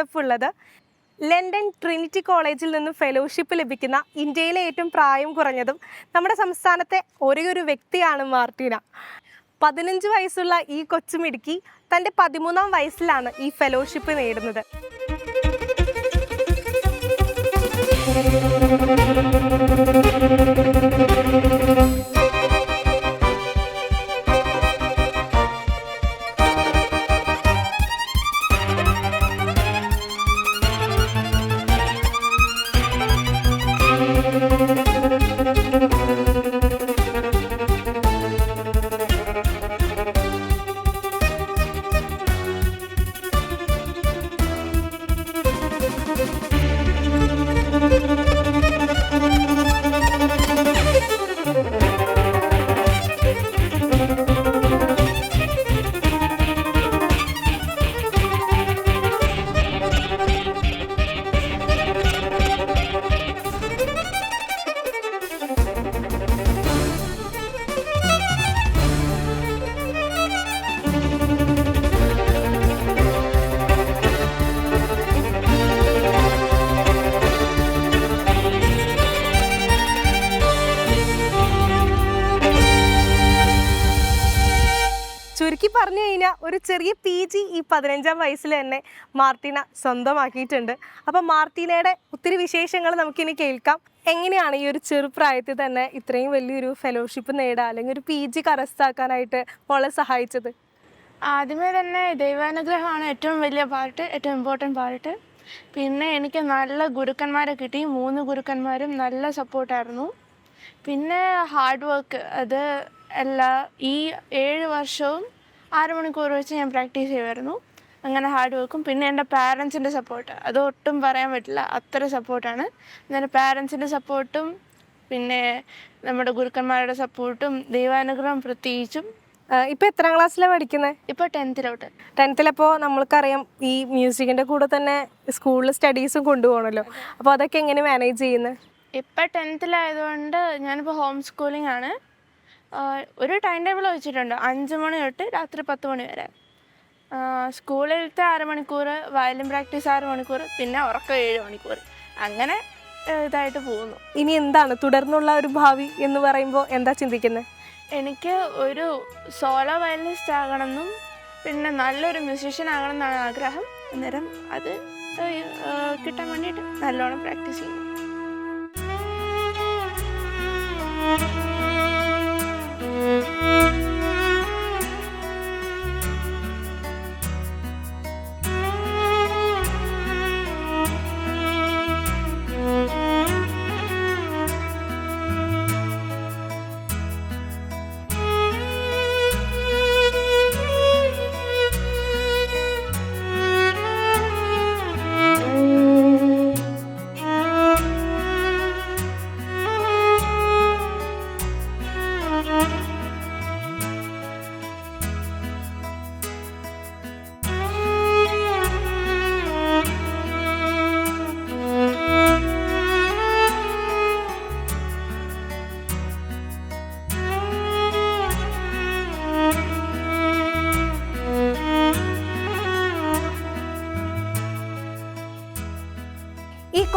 ഡേയിൽ ഉള്ളത് London Trinity കോളേജിൽ നിന്നും ഫെലോഷിപ്പ് ലഭിക്കുന്ന ഇന്ത്യയിലെ ഏറ്റവും പ്രായം കുറഞ്ഞതും നമ്മുടെ സംസ്ഥാനത്തെ ഒരേ ഒരു വ്യക്തിയാണ് മാർട്ടീന. പതിനഞ്ച് വയസ്സുള്ള ഈ കൊച്ചുമിടുക്കി തന്റെ പതിമൂന്നാം വയസ്സിലാണ് ഈ ഫെലോഷിപ്പ് നേടുന്നത്. ചുരുക്കി പറഞ്ഞു കഴിഞ്ഞാൽ ഒരു ചെറിയ പി ജി ഈ പതിനഞ്ചാം വയസ്സിൽ തന്നെ മാർട്ടിന സ്വന്തമാക്കിയിട്ടുണ്ട്. അപ്പം മാർട്ടിനയുടെ ഒത്തിരി വിശേഷങ്ങൾ നമുക്കിനി കേൾക്കാം. എങ്ങനെയാണ് ഈ ഒരു ചെറുപ്രായത്തിൽ തന്നെ ഇത്രയും വലിയൊരു ഫെലോഷിപ്പ് നേടുക അല്ലെങ്കിൽ ഒരു പി ജി കരസ്ഥാക്കാനായിട്ട് മോളെ സഹായിച്ചത്? ആദ്യമേ തന്നെ ദൈവാനുഗ്രഹമാണ് ഏറ്റവും വലിയ പാർട്ട് ഏറ്റവും ഇമ്പോർട്ടന്റ് പാർട്ട് പിന്നെ എനിക്ക് നല്ല ഗുരുക്കന്മാരെ കിട്ടി മൂന്ന് ഗുരുക്കന്മാരും നല്ല സപ്പോർട്ടായിരുന്നു പിന്നെ ഹാർഡ് വർക്ക് അത് എല്ലാ ഈ ഏഴ് വർഷവും ആറ് മണിക്കൂർ വെച്ച് ഞാൻ പ്രാക്ടീസ് ചെയ്യുമായിരുന്നു. അങ്ങനെ ഹാർഡ് വർക്കും. പിന്നെ എന്റെ പാരൻസിന്റെ സപ്പോർട്ട് അത് ഒട്ടും പറയാൻ പറ്റില്ല. അത്ര സപ്പോർട്ടാണ് എന്റെ പാരൻസിന്റെ സപ്പോർട്ടും പിന്നെ നമ്മുടെ ഗുരുക്കന്മാരുടെ സപ്പോർട്ടും ദൈവാനുഗ്രഹം പ്രത്യേകിച്ചും ഇപ്പം എത്രാം ക്ലാസ്സിലാണ് പഠിക്കുന്നത് ഇപ്പോൾ ടെൻത്തിലോട്ട് ടെൻത്തിലപ്പോൾ നമ്മൾക്കറിയാം ഈ മ്യൂസിക്കിന്റെ കൂടെ തന്നെ സ്കൂളിൽ സ്റ്റഡീസും കൊണ്ടുപോകണമല്ലോ അപ്പോൾ അതൊക്കെ എങ്ങനെ മാനേജ് ചെയ്യുന്നത് ഇപ്പം ടെൻത്തിലായതുകൊണ്ട് ഞാനിപ്പോൾ ഹോം സ്കൂളിംഗ് ആണ്. ഒരു ടൈം ടേബിൾ വെച്ചിട്ടുണ്ട്. അഞ്ച് മണി തൊട്ട് രാത്രി പത്ത് മണി വരെ. സ്കൂളിലത്തെ അരമണിക്കൂർ വയലിൻ പ്രാക്ടീസ് ആറ് മണിക്കൂർ പിന്നെ ഉറക്കം ഏഴ് മണിക്കൂർ. അങ്ങനെ ഇതായിട്ട് പോകുന്നു. ഇനി എന്താണ്? തുടർന്നുള്ള ഒരു ഭാവി എന്ന് പറയുമ്പോൾ എന്താ ചിന്തിക്കുന്നത്? എനിക്ക് ഒരു സോളോ വയലിനിസ്റ്റ് ആകണമെന്നും പിന്നെ നല്ലൊരു മ്യൂസിഷ്യൻ ആകണം എന്നാണ് ആഗ്രഹം. അന്നേരം അത് കിട്ടാൻ വേണ്ടിയിട്ട് നല്ലോണം പ്രാക്ടീസ് ചെയ്യും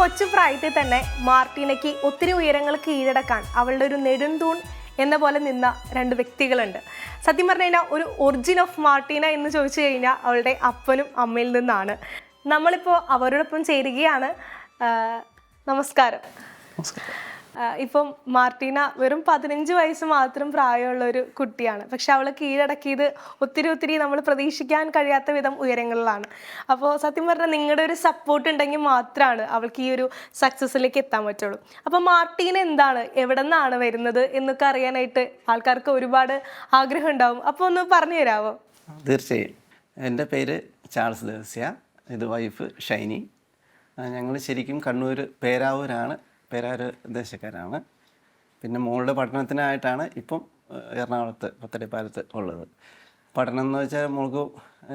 കൊച്ചു പ്രായത്തിൽ തന്നെ മാർട്ടീനയ്ക്ക് ഒത്തിരി ഉയരങ്ങൾ കീഴടക്കാൻ അവളുടെ ഒരു നെടുന്തൂൺ എന്ന പോലെ നിന്ന രണ്ട് വ്യക്തികളുണ്ട്. സത്യം പറഞ്ഞു കഴിഞ്ഞാൽ ഒരു ഒറിജിൻ ഓഫ് മാർട്ടീന എന്ന് ചോദിച്ചു കഴിഞ്ഞാൽ അവളുടെ അപ്പനും അമ്മയിൽ നിന്നാണ്. നമ്മളിപ്പോൾ അവരോടൊപ്പം ചേരുകയാണ്. നമസ്കാരം. നമസ്കാരം. ഇപ്പം മാർട്ടീന വെറും പതിനഞ്ച് വയസ്സ് മാത്രം പ്രായമുള്ള ഒരു കുട്ടിയാണ്. പക്ഷെ അവൾ കീഴടക്കിയത് ഒത്തിരി ഒത്തിരി നമ്മൾ പ്രതീക്ഷിക്കാൻ കഴിയാത്ത വിധം ഉയരങ്ങളിലാണ്. അപ്പോൾ സത്യം പറഞ്ഞാൽ നിങ്ങളുടെ ഒരു സപ്പോർട്ട് ഉണ്ടെങ്കിൽ മാത്രമാണ് അവൾക്ക് ഈ ഒരു സക്സസ്സിലേക്ക് എത്താൻ പറ്റുള്ളൂ. അപ്പോൾ മാർട്ടീന എന്താണ്? എവിടെ നിന്നാണ് വരുന്നത് എന്നൊക്കെ അറിയാനായിട്ട് ആൾക്കാർക്ക് ഒരുപാട് ആഗ്രഹം ഉണ്ടാവും. അപ്പോൾ ഒന്ന് പറഞ്ഞു തരാമോ തീർച്ചയായും. എന്റെ പേര് ചാൾസ് ദേവസ്യ. ഇത് വൈഫ് ഷൈനി. ഞങ്ങൾ ശരിക്കും കണ്ണൂർ പേരാവൂരാണ്. പേരാവൂർ ദേശക്കാരാണ്. പിന്നെ മോളുടെ പഠനത്തിനായിട്ടാണ് ഇപ്പം എറണാകുളത്ത് പത്തടിപ്പാലത്ത് ഉള്ളത്. പഠനം എന്ന് വെച്ചാൽ മോൾക്ക്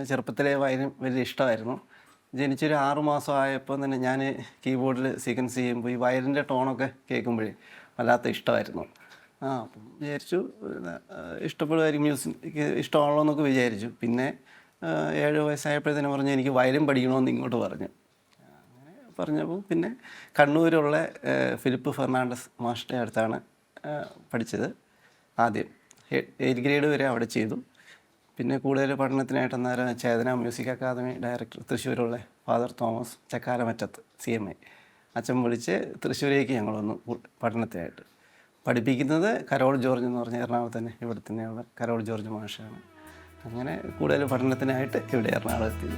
ചെറുപ്പത്തിലെ വായന വലിയ ഇഷ്ടമായിരുന്നു. ജനിച്ചൊരു ആറു മാസം ആയപ്പോൾ തന്നെ ഞാൻ കീബോർഡിൽ സീക്വൻസ് ചെയ്യുമ്പോൾ ഈ വയലിന്റെ ടോണൊക്കെ കേൾക്കുമ്പോഴേ വല്ലാത്ത ഇഷ്ടമായിരുന്നു. ആ അപ്പം വിചാരിച്ചു ഇഷ്ടപ്പെടുമായിരിക്കും മ്യൂസിക് ഇഷ്ടമാണല്ലോ എന്നൊക്കെ വിചാരിച്ചു. പിന്നെ ഏഴ് വയസ്സായപ്പോഴത്തേനും പറഞ്ഞു എനിക്ക് വയലും പഠിക്കണമെന്ന് ഇങ്ങോട്ട് പറഞ്ഞു. പറഞ്ഞപ്പോൾ പിന്നെ കണ്ണൂരുള്ള ഫിലിപ്പ് ഫെർണാണ്ടസ് മാസ്റ്ററെ അടുത്താണ് പഠിച്ചത് ആദ്യം. എയ്റ്റ് ഗ്രേഡ് വരെ അവിടെ ചെയ്തു. പിന്നെ കൂടുതൽ പഠനത്തിനായിട്ട് അന്നേരം Chetana music academy director തൃശ്ശൂരുള്ള father Thomas Chakkalamattath C M I അച്ഛൻ വിളിച്ച് തൃശ്ശൂരേക്ക് ഞങ്ങൾ വന്നു പഠനത്തിനായിട്ട്. പഠിപ്പിക്കുന്നത് കരോൾ ജോർജ് എന്ന് പറഞ്ഞ എറണാകുളത്ത് തന്നെ ഇവിടെ തന്നെയുള്ള കരോൾ ജോർജ് മാഷാണ്. അങ്ങനെ കൂടുതൽ പഠനത്തിനായിട്ട് ഇവിടെ എറണാകുളത്ത്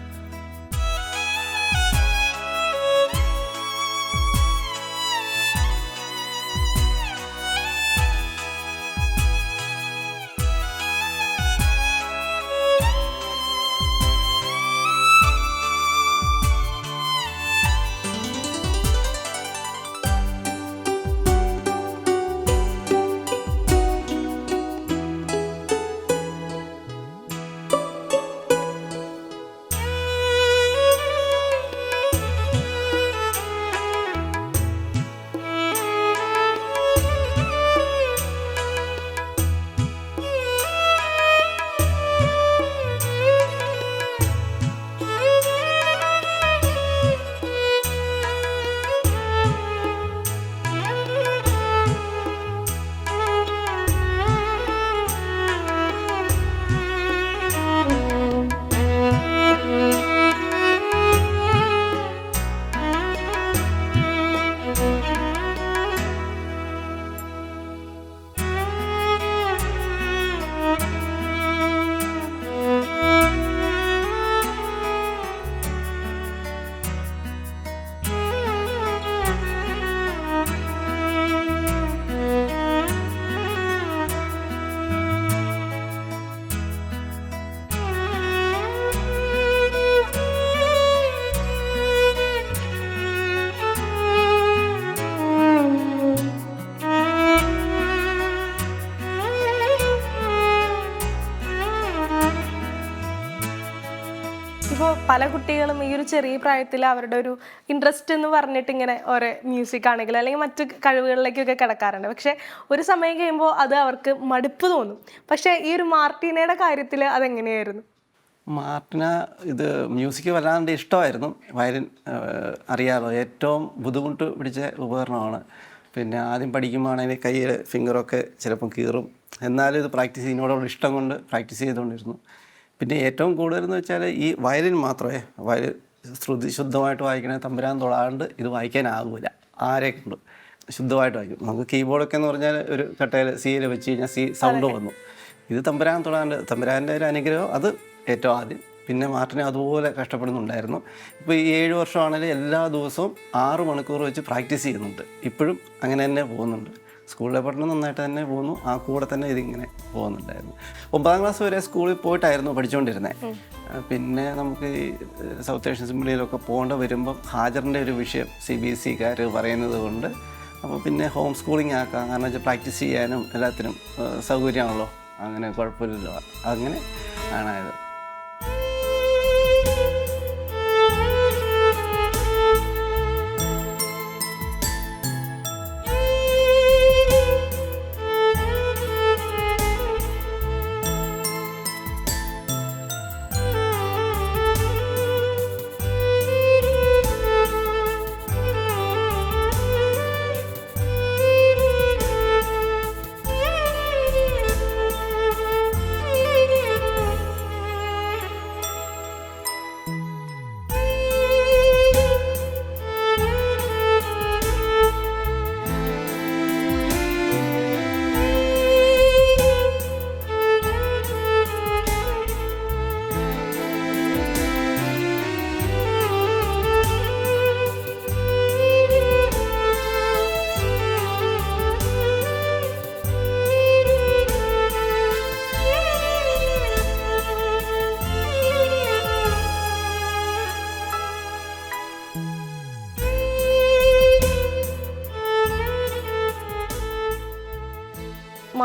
പല കുട്ടികളും ഈ ഒരു ചെറിയ പ്രായത്തിൽ അവരുടെ ഒരു ഇൻട്രസ്റ്റ് എന്ന് പറഞ്ഞിട്ട് ഇങ്ങനെ ഓരോ മ്യൂസിക് ആണെങ്കിലും അല്ലെങ്കിൽ മറ്റു കഴിവുകളിലേക്കൊക്കെ കിടക്കാറുണ്ട്. പക്ഷേ ഒരു സമയം കഴിയുമ്പോൾ അത് അവർക്ക് മടുപ്പ് തോന്നും. പക്ഷേ ഈ ഒരു മാർട്ടീനയുടെ കാര്യത്തിൽ അതെങ്ങനെയായിരുന്നു? മാർട്ടിന ഇത് മ്യൂസിക് വല്ലാണ്ട് ഇഷ്ടമായിരുന്നു. വയലിൻ അറിയാമല്ലോ ഏറ്റവും ബുദ്ധിമുട്ട് പിടിച്ച ഉപകരണമാണ്. പിന്നെ ആദ്യം പഠിക്കുമ്പോഴാണെങ്കിൽ കയ്യിൽ ഫിംഗറൊക്കെ ചിലപ്പം കീറും. എന്നാലും ഇത് പ്രാക്ടീസ് ചെയ്യുന്നതിനോടുള്ള ഇഷ്ടം കൊണ്ട് പ്രാക്ടീസ് ചെയ്തുകൊണ്ടിരുന്നു. പിന്നെ ഏറ്റവും കൂടുതൽ എന്ന് വെച്ചാൽ ഈ വയലിൻ മാത്രമേ വയലിൻ ശ്രുതി ശുദ്ധമായിട്ട് വായിക്കണേ തമ്പുരാൻ തൊടാണ്ട് ഇത് വായിക്കാനാകില്ല ആരെ കൊണ്ട് ശുദ്ധമായിട്ട് വായിക്കും. നമുക്ക് കീബോർഡൊക്കെ എന്ന് പറഞ്ഞാൽ ഒരു കട്ടയിൽ സിയിൽ വെച്ച് കഴിഞ്ഞാൽ സി സൗണ്ട് വന്നു. ഇത് തമ്പുരാൻ തൊടാണ്ട് തമ്പുരാന്റെ ഒരു അനുഗ്രഹം അത് ഏറ്റവും ആദ്യം. പിന്നെ മാർട്ടിനെ അതുപോലെ കഷ്ടപ്പെടുന്നുണ്ടായിരുന്നു. ഇപ്പോൾ ഈ ഏഴ് വർഷമാണെങ്കിലും എല്ലാ ദിവസവും ആറ് മണിക്കൂർ വെച്ച് പ്രാക്ടീസ് ചെയ്യുന്നുണ്ട്. ഇപ്പോഴും അങ്ങനെ തന്നെ പോകുന്നുണ്ട്. സ്കൂളിലെ പഠനം നന്നായിട്ട് തന്നെ പോകുന്നു. ആ കൂടെ തന്നെ ഇതിങ്ങനെ പോകുന്നുണ്ടായിരുന്നു. ഒമ്പതാം ക്ലാസ് വരെ സ്കൂളിൽ പോയിട്ടായിരുന്നു പഠിച്ചുകൊണ്ടിരുന്നത് പിന്നെ നമുക്ക് ഈ സൗത്ത് ഏഷ്യൻ സിമ്പിളിയിലൊക്കെ പോകേണ്ട വരുമ്പം ഹാജറിന്റെ ഒരു വിഷയം സി ബി എസ് സിക്കാർ പറയുന്നത് കൊണ്ട് അപ്പോൾ പിന്നെ ഹോം സ്കൂളിംഗ് ആക്കാം. കാരണം വെച്ചാൽ പ്രാക്ടീസ് ചെയ്യാനും എല്ലാത്തിനും സൗകര്യമാണല്ലോ. അങ്ങനെ കുഴപ്പമില്ലല്ലോ. അങ്ങനെ ആണായത്.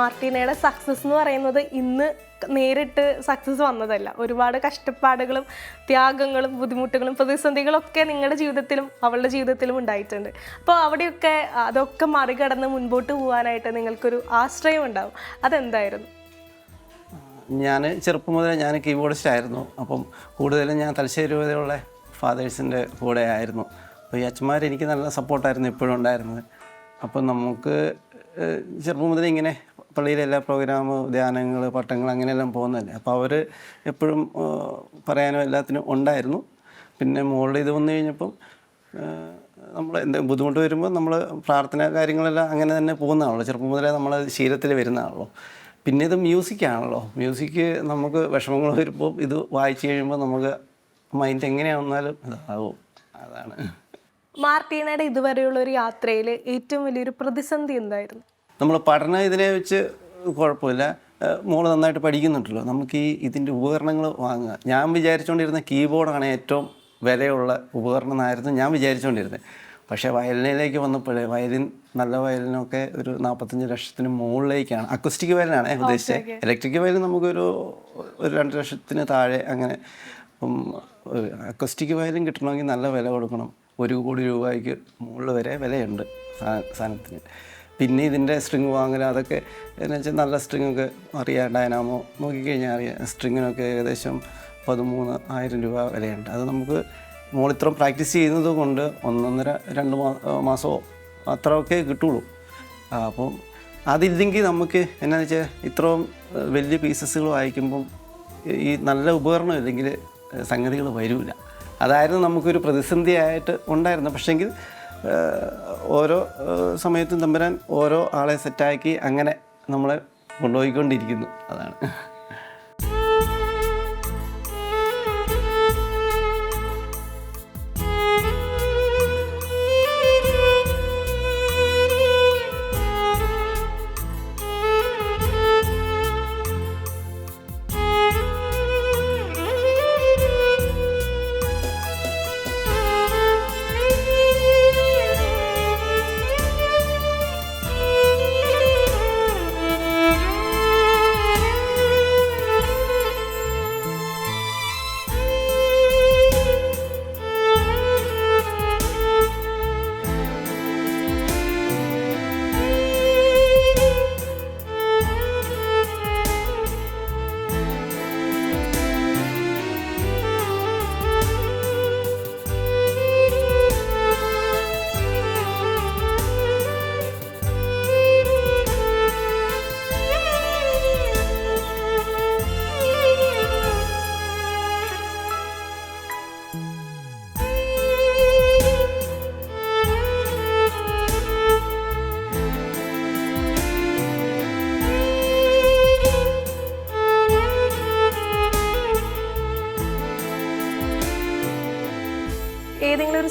മാർട്ടീനയുടെ സക്സസ് എന്ന് പറയുന്നത് ഇന്ന് നേരിട്ട് സക്സസ് വന്നതല്ല. ഒരുപാട് കഷ്ടപ്പാടുകളും ത്യാഗങ്ങളും ബുദ്ധിമുട്ടുകളും പ്രതിസന്ധികളൊക്കെ നിങ്ങളുടെ ജീവിതത്തിലും അവളുടെ ജീവിതത്തിലും ഉണ്ടായിട്ടുണ്ട്. അപ്പോൾ അവിടെയൊക്കെ അതൊക്കെ മറികടന്ന് മുൻപോട്ട് പോകാനായിട്ട് നിങ്ങൾക്കൊരു ആശ്രയം ഉണ്ടാവും. അതെന്തായിരുന്നു? ഞാൻ ചെറുപ്പം മുതലേ ഞാൻ കീബോർഡിസ്റ്റ് ആയിരുന്നു. അപ്പം കൂടുതലും ഞാൻ തലശ്ശേരി രൂപതയുള്ള ഫാദേഴ്സിന്റെ കൂടെ ആയിരുന്നു. അപ്പോൾ ഈ അച്ഛന്മാർ എനിക്ക് നല്ല സപ്പോർട്ടായിരുന്നു എപ്പോഴും ഉണ്ടായിരുന്നത്. അപ്പം നമുക്ക് ചെറുപ്പം മുതലേ ഇങ്ങനെ പള്ളിയിലെ എല്ലാ പ്രോഗ്രാം ധ്യാനങ്ങൾ പട്ടങ്ങൾ അങ്ങനെയെല്ലാം പോകുന്നതല്ലേ. അപ്പോൾ അവർ എപ്പോഴും പറയാനും എല്ലാത്തിനും ഉണ്ടായിരുന്നു. പിന്നെ മുകളിൽ ഇത് വന്നു കഴിഞ്ഞപ്പം നമ്മൾ എന്ത് ബുദ്ധിമുട്ട് വരുമ്പോൾ നമ്മൾ പ്രാർത്ഥന കാര്യങ്ങളെല്ലാം അങ്ങനെ തന്നെ പോകുന്നതാണല്ലോ. ചെറുപ്പം മുതലേ നമ്മൾ ശീലത്തിൽ വരുന്നതാണല്ലോ. പിന്നെ ഇത് മ്യൂസിക്കാണല്ലോ. മ്യൂസിക് നമുക്ക് വിഷമങ്ങൾ വരുമ്പോൾ ഇത് വായിച്ചു കഴിയുമ്പോൾ നമുക്ക് മൈൻഡ് എങ്ങനെയാണെന്നാലും ഇതാവും. അതാണ്. മാർട്ടീനയുടെ ഇതുവരെയുള്ള ഒരു യാത്രയിൽ ഏറ്റവും വലിയൊരു പ്രതിസന്ധി എന്തായിരുന്നു? നമ്മൾ പഠനം ഇതിനെ വെച്ച് കുഴപ്പമില്ല. മോൾ മോൾ നന്നായിട്ട് പഠിക്കുന്നുണ്ടല്ലോ. നമുക്ക് ഈ ഇതിന്റെ ഉപകരണങ്ങൾ വാങ്ങുക. ഞാൻ വിചാരിച്ചുകൊണ്ടിരുന്ന കീബോർഡാണ് ഏറ്റവും വിലയുള്ള ഉപകരണം എന്നായിരുന്നു ഞാൻ വിചാരിച്ചുകൊണ്ടിരുന്നത് പക്ഷേ വയലിനിലേക്ക് വന്നപ്പോഴേ വയലിൻ നല്ല വയലിനൊക്കെ ഒരു നാൽപ്പത്തഞ്ച് ലക്ഷത്തിന് മുകളിലേക്കാണ്. അക്വസ്റ്റിക് വയലിനാണ് ഉദ്ദേശിച്ചത്. ഇലക്ട്രിക് വയലിന് നമുക്കൊരു ഒരു രണ്ട് ലക്ഷത്തിന് താഴെ അങ്ങനെ അക്വസ്റ്റിക് വയലിൻ കിട്ടണമെങ്കിൽ നല്ല വില കൊടുക്കണം. ഒരു കോടി രൂപയ്ക്ക് മുകളിൽ വരെ വിലയുണ്ട് സാധനത്തിന്. പിന്നെ ഇതിന്റെ സ്ട്രിങ് വാങ്ങൽ അതൊക്കെ എന്ന് വെച്ചാൽ നല്ല സ്ട്രിങ്ങൊക്കെ അറിയാം ഡൈനാമോ നോക്കിക്കഴിഞ്ഞാൽ അറിയാം സ്ട്രിങ്ങിനൊക്കെ ഏകദേശം പതിമൂന്ന് ആയിരം രൂപ വിലയുണ്ട്. അത് നമുക്ക് മോളിത്രം പ്രാക്ടീസ് ചെയ്യുന്നത് കൊണ്ട് ഒന്നൊന്നര രണ്ട് മാസമോ അത്രയൊക്കെ കിട്ടുള്ളൂ. അപ്പം അതില്ലെങ്കിൽ നമുക്ക് എന്നാന്ന് വെച്ചാൽ ഇത്രയും വലിയ പീസസുകൾ വായിക്കുമ്പം ഈ നല്ല ഉപകരണം ഇല്ലെങ്കിൽ സംഗതികൾ വരില്ല അതായിരുന്നു നമുക്കൊരു പ്രതിസന്ധിയായിട്ട് ഉണ്ടായിരുന്നു പക്ഷേങ്കിൽ ഓരോ സമയത്തും തമ്പുരാൻ ഓരോ ആളെ സെറ്റാക്കി അങ്ങനെ നമ്മളെ കൊണ്ടുപോയിക്കൊണ്ടിരിക്കുന്നു. അതാണ്.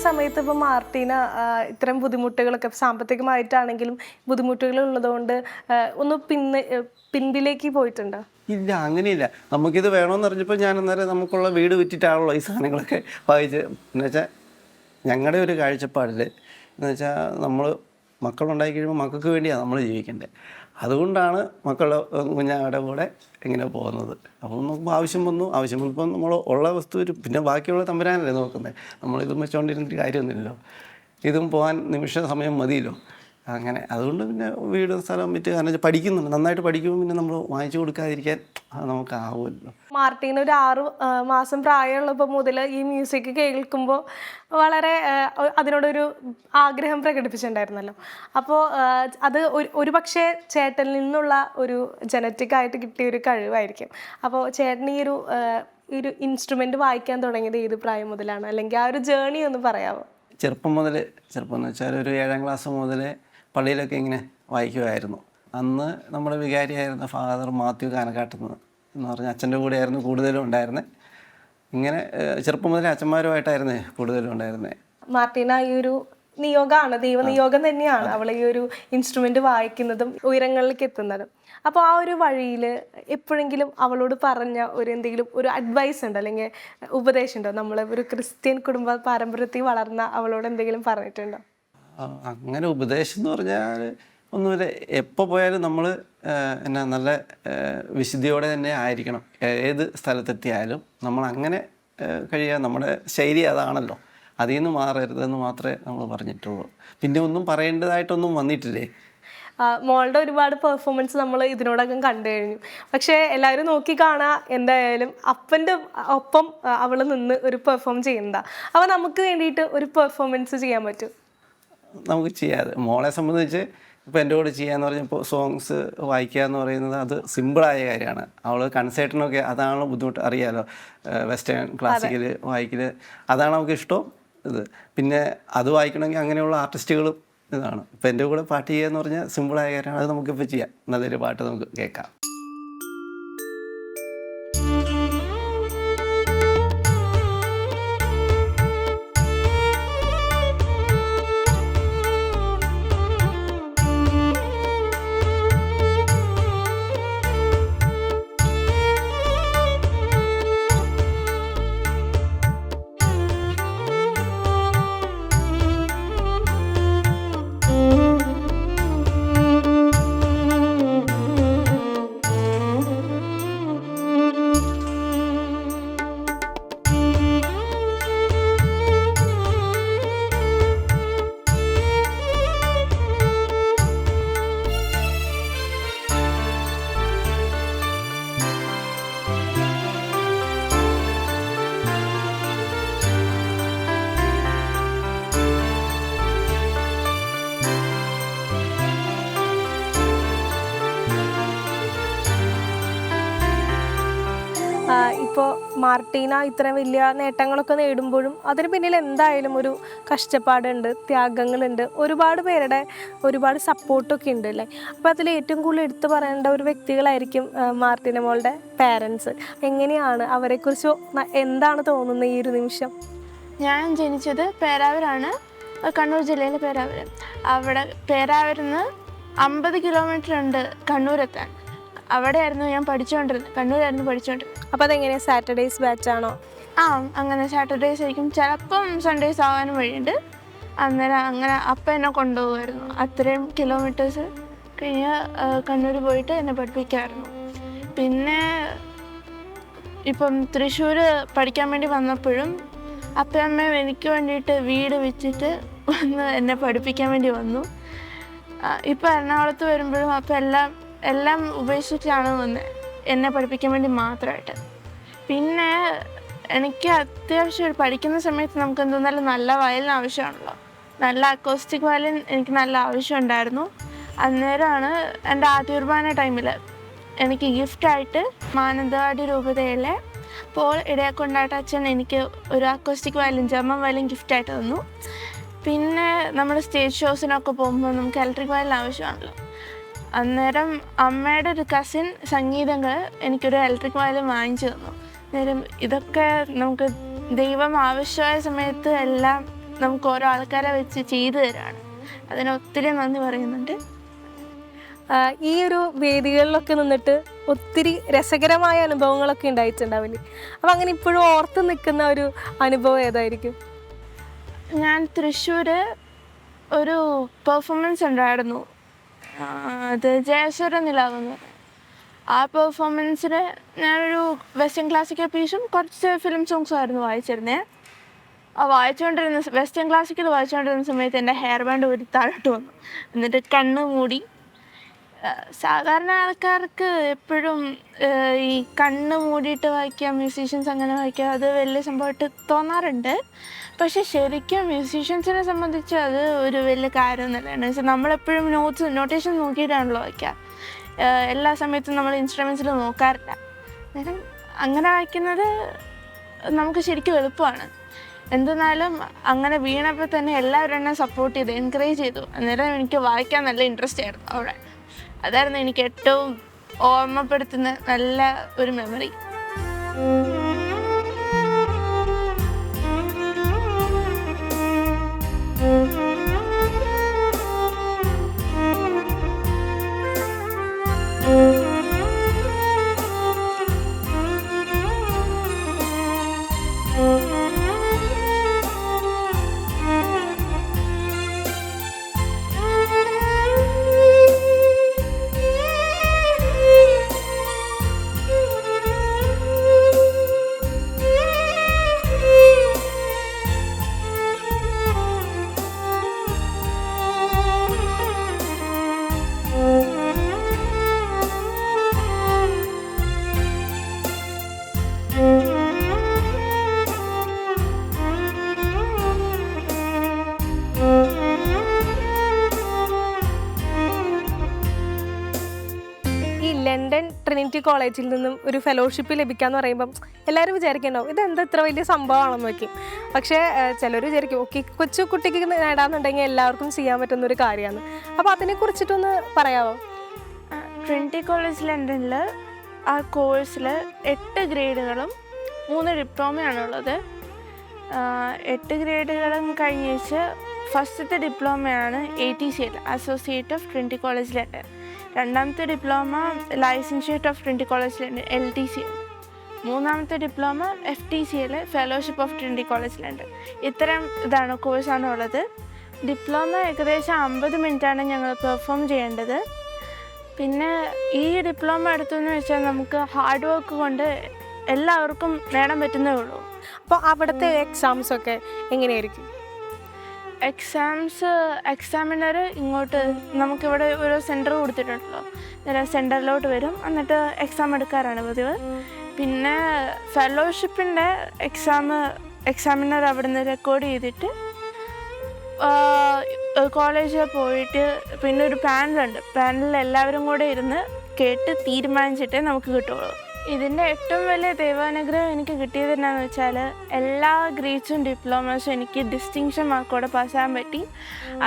സമയത്ത് ഇപ്പോൾ മാർട്ടീന ഇത്തരം ബുദ്ധിമുട്ടുകളൊക്കെ സാമ്പത്തികമായിട്ടാണെങ്കിലും ബുദ്ധിമുട്ടുകൾ ഉള്ളതുകൊണ്ട് ഒന്ന് പിന്ന് പിൻപിലേക്ക് പോയിട്ടുണ്ടോ? ഇല്ല അങ്ങനെയില്ല. നമുക്കിത് വേണമെന്ന് അറിഞ്ഞപ്പോൾ ഞാൻ അന്നേരം നമുക്കുള്ള വീട് വിറ്റിട്ടാണല്ലോ ഈ സാധനങ്ങളൊക്കെ വായിച്ച് എന്നുവെച്ചാൽ ഞങ്ങളുടെ ഒരു കാഴ്ചപ്പാടിൽ എന്നുവെച്ചാൽ നമ്മൾ മക്കളുണ്ടായി കഴിയുമ്പോൾ മക്കൾക്ക് വേണ്ടിയാണ് നമ്മൾ ജീവിക്കേണ്ടത് അതുകൊണ്ടാണ് മക്കളുടെ കുഞ്ഞാടെ കൂടെ ഇങ്ങനെ പോകുന്നത്? അപ്പം നോക്കുമ്പോൾ ആവശ്യം വന്നു. ആവശ്യം വന്നപ്പോൾ നമ്മൾ ഉള്ള വസ്തു ഒരു പിന്നെ ബാക്കിയുള്ള തമ്പരാനല്ലേ നോക്കുന്നത് നമ്മളിതും വെച്ചുകൊണ്ടിരുന്നിട്ട് കാര്യമൊന്നുമില്ലല്ലോ. ഇതും പോകാൻ നിമിഷ സമയം മതിയല്ലോ. അങ്ങനെ. അതുകൊണ്ട് പിന്നെ വീട് സ്ഥലം വിറ്റ് കാരണം പഠിക്കുന്നുണ്ട്. നന്നായിട്ട് പഠിക്കുമ്പോൾ പിന്നെ നമ്മൾ വാങ്ങിച്ചു കൊടുക്കാതിരിക്കാൻ നമുക്ക് ആവുമല്ലോ മാർട്ടിൻ ഒരു ആറ് മാസം പ്രായമുള്ളപ്പോൾ മുതൽ ഈ മ്യൂസിക് കേൾക്കുമ്പോൾ വളരെ അതിനോടൊരു ആഗ്രഹം പ്രകടിപ്പിച്ചിട്ടുണ്ടായിരുന്നല്ലോ. അപ്പോൾ അത് ഒരു ഒരു പക്ഷേ ചേട്ടനിൽ നിന്നുള്ള ഒരു ജനറ്റിക് ആയിട്ട് കിട്ടിയ ഒരു കഴിവായിരിക്കും. അപ്പോൾ ചേട്ടൻ ഈ ഒരു ഒരു ഇൻസ്ട്രുമെന്റ് വായിക്കാൻ തുടങ്ങിയത് ഏത് പ്രായം മുതലാണ്? അല്ലെങ്കിൽ ആ ഒരു ജേണി ഒന്ന് പറയാമോ ചെറുപ്പം മുതൽ ചെറുപ്പം എന്ന് വെച്ചാൽ ഒരു ഏഴാം ക്ലാസ് മുതൽ പള്ളിയിലൊക്കെ ഇങ്ങനെ വായിക്കുമായിരുന്നു അന്ന് നമ്മുടെ വികാരിയായിരുന്ന ഫാദർ മാത്യു കാനക്കാട്ടുന്നത് എന്ന് പറഞ്ഞാൽ അച്ഛന്റെ കൂടെയായിരുന്നു കൂടുതലും ഉണ്ടായിരുന്നത് ഇങ്ങനെ ചെറുപ്പം മുതലേ അച്ഛന്മാരുമായിട്ടായിരുന്നു കൂടുതലും ഉണ്ടായിരുന്നത് മാർട്ടീന ഈ ഒരു നിയോഗമാണ് ദൈവനിയോഗം തന്നെയാണ് അവൾ ഈ ഒരു ഇൻസ്ട്രുമെന്റ് വായിക്കുന്നതും ഉയരങ്ങളിലേക്ക് എത്തുന്നതും. അപ്പോൾ ആ ഒരു വഴിയിൽ എപ്പോഴെങ്കിലും അവളോട് പറഞ്ഞ ഒരു എന്തെങ്കിലും ഒരു അഡ്വൈസ് ഉണ്ടോ? അല്ലെങ്കിൽ ഉപദേശം ഉണ്ടോ? നമ്മൾ ഒരു ക്രിസ്ത്യൻ കുടുംബ പാരമ്പര്യത്തിൽ വളർന്ന അവളോട് എന്തെങ്കിലും പറഞ്ഞിട്ടുണ്ടോ? അങ്ങനെ ഉപദേശം എന്ന് പറഞ്ഞാൽ ഒന്നുമില്ല. എപ്പോൾ പോയാലും നമ്മൾ എന്നാ നല്ല വിശുദ്ധിയോടെ തന്നെ ആയിരിക്കണം. ഏത് സ്ഥലത്തെത്തിയാലും നമ്മൾ അങ്ങനെ കഴിയാൻ നമ്മുടെ ശൈലി അതാണല്ലോ. അതിൽ നിന്ന് മാറരുതെന്ന് മാത്രമേ നമ്മൾ പറഞ്ഞിട്ടുള്ളൂ. പിന്നെ ഒന്നും പറയേണ്ടതായിട്ടൊന്നും വന്നിട്ടില്ലേ? മോളുടെ ഒരുപാട് പെർഫോമൻസ് നമ്മൾ ഇതിനോടകം കണ്ടു കഴിഞ്ഞു. പക്ഷേ എല്ലാവരും നോക്കി കാണാ. എന്തായാലും അപ്പന്റെ ഒപ്പം അവൾ നിന്ന് ഒരു പെർഫോം ചെയ്യുന്നതാ. അപ്പോൾ നമുക്ക് വേണ്ടിയിട്ട് ഒരു പെർഫോമൻസ് ചെയ്യാൻ പറ്റും. നമുക്ക് ചെയ്യാതെ മോളെ സംബന്ധിച്ച് ഇപ്പോൾ എന്റെ കൂടെ ചെയ്യാന്ന് പറഞ്ഞപ്പോൾ സോങ്സ് വായിക്കുക എന്ന് പറയുന്നത് അത് സിമ്പിളായ കാര്യമാണ്. അവൾ കൺസേർട്ടിനൊക്കെ അതാണ് ബുദ്ധിമുട്ട്. അറിയാലോ വെസ്റ്റേൺ ക്ലാസിക്കൽ വായിക്കൽ അതാണ് നമുക്ക് ഇഷ്ടം. ഇത് പിന്നെ അത് വായിക്കണമെങ്കിൽ അങ്ങനെയുള്ള ആർട്ടിസ്റ്റുകളും ഇതാണ്. ഇപ്പം എന്റെ കൂടെ പാട്ട് ചെയ്യുക എന്ന് പറഞ്ഞാൽ സിമ്പിളായ കാര്യമാണ്. അത് നമുക്കിപ്പോൾ ചെയ്യാം. നല്ലൊരു പാട്ട് നമുക്ക് കേൾക്കാം. മാർട്ടീന ഇത്രയും വലിയ നേട്ടങ്ങളൊക്കെ നേടുമ്പോഴും അതിന് പിന്നിൽ എന്തായാലും ഒരു കഷ്ടപ്പാടുണ്ട് ത്യാഗങ്ങളുണ്ട്. ഒരുപാട് പേരുടെ ഒരുപാട് സപ്പോർട്ടൊക്കെ ഉണ്ട് അല്ലേ? അപ്പോൾ അതിൽ ഏറ്റവും കൂടുതൽ എടുത്തു പറയേണ്ട ഒരു വ്യക്തികളായിരിക്കും മാർട്ടിന മോളുടെ പാരൻസ് എങ്ങനെയാണ് അവരെക്കുറിച്ച് എന്താണ് തോന്നുന്നത് ഈ ഒരു നിമിഷം? ഞാൻ ജനിച്ചത് പേരാവൂരാണ്. കണ്ണൂർ ജില്ലയിലെ പേരാവൂർ അവിടെ പേരാവൂരിൽ നിന്ന് അമ്പത് കിലോമീറ്റർ ഉണ്ട് കണ്ണൂരെത്താൻ. അവിടെയായിരുന്നു ഞാൻ പഠിച്ചുകൊണ്ടിരുന്നത് കണ്ണൂരായിരുന്നു പഠിച്ചുകൊണ്ടിരുന്നത്. അപ്പോൾ അതെങ്ങനെയാണ് ബാച്ച് ആണോ? ആ. അങ്ങനെ സാറ്റർഡേസ് ആയിരിക്കും. ചിലപ്പം സൺഡേസ് ആവാനും വഴിയുണ്ട്. അന്നേരം അങ്ങനെ അപ്പം എന്നെ കൊണ്ടുപോകുമായിരുന്നു. അത്രയും കിലോമീറ്റേഴ്സ് കഴിഞ്ഞ് കണ്ണൂർ പോയിട്ട് എന്നെ പഠിപ്പിക്കാമായിരുന്നു പിന്നെ ഇപ്പം തൃശ്ശൂർ പഠിക്കാൻ വേണ്ടി വന്നപ്പോഴും അപ്പയമ്മയും എനിക്ക് വേണ്ടിയിട്ട് വീട് വെച്ചിട്ട് വന്ന് എന്നെ പഠിപ്പിക്കാൻ വേണ്ടി വന്നു. ഇപ്പം എറണാകുളത്ത് വരുമ്പോഴും അപ്പം എല്ലാം എല്ലാം ഉപേക്ഷിച്ചാണ് വന്നത് എന്നെ പഠിപ്പിക്കാൻ വേണ്ടി മാത്രമായിട്ട്. പിന്നെ എനിക്ക് അത്യാവശ്യം പഠിക്കുന്ന സമയത്ത് നമുക്ക് എന്തെന്നാലും നല്ല വയലിൻ ആവശ്യമാണല്ലോ. നല്ല അക്കോസ്റ്റിക് വയലിൻ എനിക്ക് നല്ല ആവശ്യമുണ്ടായിരുന്നു അന്നേരമാണ് എന്റെ ആദ്യൂർബാന ടൈമിൽ എനിക്ക് ഗിഫ്റ്റായിട്ട് മാനന്തവാടി രൂപതയിലെ പോൾ ഇടയാക്കൊണ്ടായിട്ട് അച്ഛൻ എനിക്ക് ഒരു അക്കോസ്റ്റിക് വയലിൻ ജർമ്മൻ വയലിൻ ഗിഫ്റ്റായിട്ട് തന്നു. പിന്നെ നമ്മൾ സ്റ്റേജ് ഷോസിനൊക്കെ പോകുമ്പോൾ നമുക്ക് ഇലക്ട്രിക് വയലിൻ ആവശ്യമാണല്ലോ. അന്നേരം അമ്മയുടെ ഒരു കസിൻ സംഗീതങ്ങൾ എനിക്കൊരു ഇലക്ട്രിക് വയലിൻ വാങ്ങിച്ചു തന്നു. അന്നേരം ഇതൊക്കെ നമുക്ക് ദൈവം ആവശ്യമായ സമയത്ത് എല്ലാം നമുക്ക് ഓരോ ആൾക്കാരെ വെച്ച് ചെയ്തു തരാണ്. അതിന് ഒത്തിരി നന്ദി പറയുന്നുണ്ട്. ഈ ഒരു വേദികളിലൊക്കെ നിന്നിട്ട് ഒത്തിരി രസകരമായ അനുഭവങ്ങളൊക്കെ ഉണ്ടായിട്ടുണ്ടാവില്ലേ? അപ്പം അങ്ങനെ ഇപ്പോഴും ഓർത്ത് നിൽക്കുന്ന ഒരു അനുഭവം ഏതായിരിക്കും? ഞാൻ തൃശ്ശൂർ ഒരു പെർഫോമൻസ് ഉണ്ടായിരുന്നു. അത് ജയസ്വര നിലാവെന്ന്. ആ പെർഫോമൻസിന് ഞാനൊരു വെസ്റ്റേൺ ക്ലാസിക്കൽ പീസും കുറച്ച് ഫിലിം സോങ്സും ആയിരുന്നു വായിച്ചിരുന്നത് ആ വായിച്ചുകൊണ്ടിരുന്ന വെസ്റ്റേൺ ക്ലാസിക്കൽ വായിച്ചുകൊണ്ടിരുന്ന സമയത്ത് എന്റെ ഹെയർ ബാൻഡ് ഒരു താഴോട്ട് വന്നു എന്നിട്ട് കണ്ണ് മൂടി സാധാരണ ആൾക്കാർക്ക് എപ്പോഴും ഈ കണ്ണ് മൂടിയിട്ട് വായിക്കുക മ്യൂസീഷ്യൻസ് അങ്ങനെ വായിക്കുക അത് വലിയ സംഭവമായിട്ട് തോന്നാറുണ്ട്. പക്ഷെ ശരിക്കും മ്യൂസീഷ്യൻസിനെ സംബന്ധിച്ച് അത് ഒരു വലിയ കാര്യം തന്നെയാണ്. നമ്മളെപ്പോഴും നോട്ട്സ് നൊട്ടേഷൻ നോക്കിയിട്ടാണല്ലോ വായിക്കുക. എല്ലാ സമയത്തും നമ്മൾ ഇൻസ്ട്രുമെൻസിൽ നോക്കാറില്ല. അന്നേരം അങ്ങനെ വായിക്കുന്നത് നമുക്ക് ശരിക്കും എളുപ്പമാണ്. എന്തെന്നാലും അങ്ങനെ വീണപ്പോൾ തന്നെ എല്ലാവരും എന്നെ സപ്പോർട്ട് ചെയ്തു എൻകറേജ് ചെയ്തു. അന്നേരം എനിക്ക് വായിക്കാൻ നല്ല ഇൻട്രസ്റ്റ് ആയിരുന്നു അവിടെ. അതായിരുന്നു എനിക്ക് ഏറ്റവും ഓർമ്മപ്പെടുത്തുന്ന നല്ല ഒരു മെമ്മറി കോളേജിൽ നിന്നും ഒരു ഫെലോഷിപ്പ് ലഭിക്കാന്ന് പറയുമ്പം എല്ലാവരും വിചാരിക്കുന്നുണ്ടാവും ഇത് എന്താ ഇത്ര വലിയ സംഭവമാണെന്ന് വയ്ക്കും പക്ഷേ ചിലർ വിചാരിക്കും ഓക്കെ കൊച്ചു കുട്ടിക്ക് നേടാന്നുണ്ടെങ്കിൽ എല്ലാവർക്കും ചെയ്യാൻ പറ്റുന്ന ഒരു കാര്യമാണ്. അപ്പോൾ അതിനെ കുറിച്ചിട്ടൊന്ന് പറയാമോ ട്രിനിറ്റി കോളേജ് ലണ്ടനിൽ ആ കോഴ്സിൽ എട്ട് ഗ്രേഡുകളും മൂന്ന് ഡിപ്ലോമയാണുള്ളത്. എട്ട് ഗ്രേഡുകളും കഴിഞ്ഞേച്ച് ഫസ്റ്റത്തെ ഡിപ്ലോമയാണ് A T C L associate of Trinity College London രണ്ടാമത്തെ ഡിപ്ലോമ ലൈസൻഷ്യേറ്റ് ഓഫ് ട്രിനിറ്റി കോളേജിലുണ്ട് എൽ ടി സി മൂന്നാമത്തെ diploma F T C L fellowship of Trinity കോളേജിലുണ്ട് ഇത്തരം ഇതാണ് കോഴ്സാണ് ഉള്ളത്. ഡിപ്ലോമ ഏകദേശം അമ്പത് മിനിറ്റാണ് ഞങ്ങൾ പെർഫോം ചെയ്യേണ്ടത്. പിന്നെ ഈ ഡിപ്ലോമ എടുത്തെന്ന് വെച്ചാൽ നമുക്ക് ഹാർഡ് വർക്ക് കൊണ്ട് എല്ലാവർക്കും നേടാൻ പറ്റുന്നേ ഉള്ളൂ. അപ്പോൾ അവിടുത്തെ എക്സാംസ് ഒക്കെ എങ്ങനെയായിരിക്കും? എക്സാംസ് എക്സാമിനർ ഇങ്ങോട്ട് നമുക്കിവിടെ ഒരു സെന്റർ കൊടുത്തിട്ടുണ്ടല്ലോ. നേരെ സെന്ററിലോട്ട് വരും. എന്നിട്ട് എക്സാം എടുക്കാറാണ് പതിവ്. പിന്നെ ഫെലോഷിപ്പിന്റെ എക്സാം എക്സാമിനർ അവിടെ അവിടുന്ന് റെക്കോർഡ് ചെയ്തിട്ട് കോളേജിൽ പോയിട്ട് പിന്നെ ഒരു പാനലുണ്ട് പാനലിൽ എല്ലാവരും കൂടെ ഇരുന്ന് കേട്ട് തീരുമാനിച്ചിട്ടേ നമുക്ക് കിട്ടുള്ളൂ. ഇതിന്റെ ഏറ്റവും വലിയ ദൈവാനുഗ്രഹം എനിക്ക് കിട്ടിയത് എന്നാന്ന് വെച്ചാൽ എല്ലാ ഗ്രേഡ്സും ഡിപ്ലോമസും എനിക്ക് ഡിസ്റ്റിങ്ഷൻ മാർക്കോടെ പാസ്സാകാൻ പറ്റി.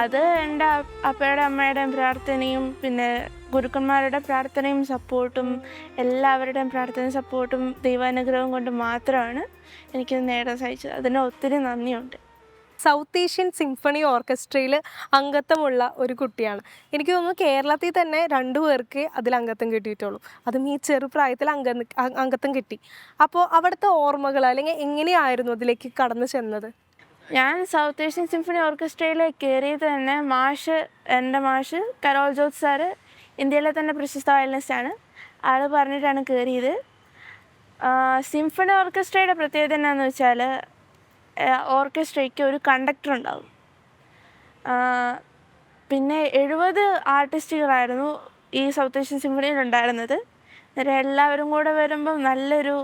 അത് എന്റെ അപ്പയുടെ അമ്മയുടെയും പ്രാർത്ഥനയും പിന്നെ ഗുരുക്കന്മാരുടെ പ്രാർത്ഥനയും സപ്പോർട്ടും എല്ലാവരുടെയും പ്രാർത്ഥനയും സപ്പോർട്ടും ദൈവാനുഗ്രഹവും കൊണ്ട് മാത്രമാണ് എനിക്കത് നേടാൻ സാധിച്ചത്. അതിന് ഒത്തിരി നന്ദിയുണ്ട്. സൗത്ത് ഏഷ്യൻ സിംഫണി ഓർക്കസ്ട്രയിൽ അംഗത്വമുള്ള ഒരു കുട്ടിയാണ്. എനിക്ക് തോന്നുന്നു കേരളത്തിൽ തന്നെ രണ്ടു പേർക്ക് അതിൽ അംഗത്വം കിട്ടിയിട്ടുള്ളൂ. അതും ഈ ചെറുപ്രായത്തിൽ അംഗ അംഗത്വം കിട്ടി. അപ്പോൾ അവിടുത്തെ ഓർമ്മകൾ അല്ലെങ്കിൽ എങ്ങനെയായിരുന്നു അതിലേക്ക് കടന്നു ചെന്നത്? ഞാൻ സൗത്ത് ഏഷ്യൻ സിംഫണി ഓർക്കസ്ട്രയിൽ കയറിയത് തന്നെ മാഷ് എന്റെ മാഷ് കരോൾ ജോസ് സാറ് ഇന്ത്യയിലെ തന്നെ പ്രശസ്ത വയലിനിസ്റ്റാണ് ആൾ പറഞ്ഞിട്ടാണ് കയറിയത് സിംഫണി ഓർക്കസ്ട്രയുടെ പ്രത്യേകത എന്നാന്ന് വെച്ചാൽ ഓർക്കസ്ട്രയ്ക്ക് ഒരു കണ്ടക്ടർ ഉണ്ടാവും പിന്നെ എഴുപത് ആർട്ടിസ്റ്റുകളായിരുന്നു ഈ സൗത്ത് ഏഷ്യൻ സിംഫണിയിൽ ഉണ്ടായിരുന്നത്. അന്നേരം എല്ലാവരും കൂടെ വരുമ്പം നല്ലൊരു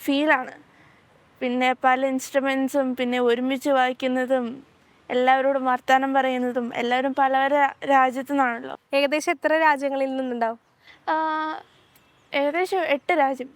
ഫീലാണ്. പിന്നെ പല ഇൻസ്ട്രുമെൻസും പിന്നെ ഒരുമിച്ച് വായിക്കുന്നതും എല്ലാവരോടും വർത്തമാനം പറയുന്നതും എല്ലാവരും പല പല രാജ്യത്തു നിന്നാണല്ലോ. ഏകദേശം എത്ര രാജ്യങ്ങളിൽ നിന്നുണ്ടാവും? ഏകദേശം എട്ട് രാജ്യം.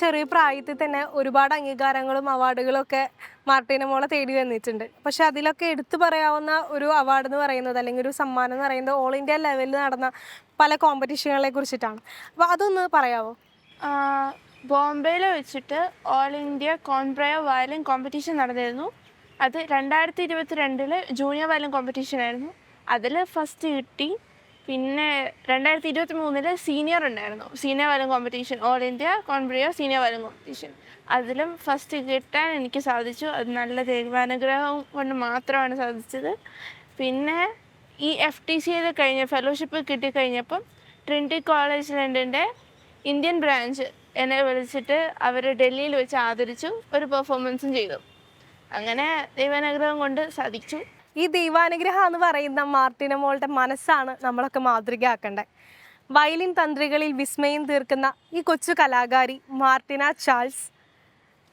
ചെറിയ പ്രായത്തിൽ തന്നെ ഒരുപാട് അംഗീകാരങ്ങളും അവാർഡുകളും ഒക്കെ മാർട്ടീന മോളെ തേടി വന്നിട്ടുണ്ട്. പക്ഷെ അതിലൊക്കെ എടുത്തു പറയാവുന്ന ഒരു അവാർഡ് എന്ന് പറയുന്നത് അല്ലെങ്കിൽ ഒരു സമ്മാനം എന്ന് പറയുന്നത് ഓൾ ഇന്ത്യ ലെവലിൽ നടന്ന പല കോമ്പറ്റീഷനുകളെ കുറിച്ചിട്ടാണ്. അപ്പോൾ അതൊന്ന് പറയാവോ? ബോംബെയിൽ വെച്ചിട്ട് all India con brio violin competition നടന്നിരുന്നു. അത് രണ്ടായിരത്തി ഇരുപത്തി രണ്ടിൽ ജൂനിയർ വയലിൻ കോമ്പറ്റീഷൻ ആയിരുന്നു. അതിൽ ഫസ്റ്റ് കിട്ടി പിന്നെ രണ്ടായിരത്തി ഇരുപത്തി മൂന്നിൽ സീനിയർ ഉണ്ടായിരുന്നു. Senior violin competition all India con brio senior violin competition അതിലും ഫസ്റ്റ് കിട്ടാൻ എനിക്ക് സാധിച്ചു. അത് നല്ല ദൈവാനുഗ്രഹം കൊണ്ട് മാത്രമാണ് സാധിച്ചത്. പിന്നെ ഈ എഫ് ടി സിയിൽ കഴിഞ്ഞ ഫെലോഷിപ്പ് കിട്ടിക്കഴിഞ്ഞപ്പം ട്രിനിറ്റി കോളേജ് ലണ്ടന്റെ ഇന്ത്യൻ ബ്രാഞ്ച് എന്നെ വിളിച്ചിട്ട് അവർ ഡൽഹിയിൽ വെച്ച് ആദരിച്ചു. ഒരു പെർഫോമൻസും ചെയ്തു. അങ്ങനെ ദൈവാനുഗ്രഹം കൊണ്ട് സാധിച്ചു. ഈ ദൈവാനുഗ്രഹം എന്ന് പറയുന്ന മാർട്ടിനമോളുടെ മനസ്സാണ് നമ്മളൊക്കെ മാതൃകയാക്കേണ്ടത് വയലിൻ തന്ത്രികളിൽ വിസ്മയം തീർക്കുന്ന ഈ കൊച്ചു കലാകാരി മാർട്ടിന ചാൾസ്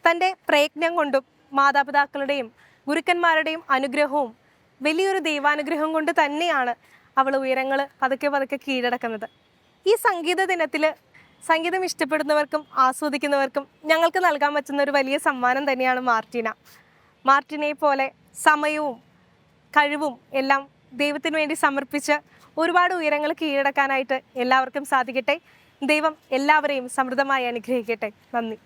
തന്റെ പ്രയത്നം കൊണ്ടും മാതാപിതാക്കളുടെയും ഗുരുക്കന്മാരുടെയും അനുഗ്രഹവും വലിയൊരു ദൈവാനുഗ്രഹം കൊണ്ട് തന്നെയാണ് അവൾ ഉയരങ്ങൾ പതുക്കെ പതുക്കെ കീഴടക്കുന്നത്. ഈ സംഗീത ദിനത്തിൽ സംഗീതം ഇഷ്ടപ്പെടുന്നവർക്കും ആസ്വദിക്കുന്നവർക്കും ഞങ്ങൾക്ക് നൽകാൻ പറ്റുന്ന ഒരു വലിയ സമ്മാനം തന്നെയാണ് മാർട്ടിന. മാർട്ടിനെ പോലെ സമയവും കഴിവും എല്ലാം ദൈവത്തിന് വേണ്ടി സമർപ്പിച്ച് ഒരുപാട് ഉയരങ്ങൾ കീഴടക്കാനായിട്ട് എല്ലാവർക്കും സാധിക്കട്ടെ. ദൈവം എല്ലാവരെയും സമൃദ്ധമായി അനുഗ്രഹിക്കട്ടെ. നന്ദി.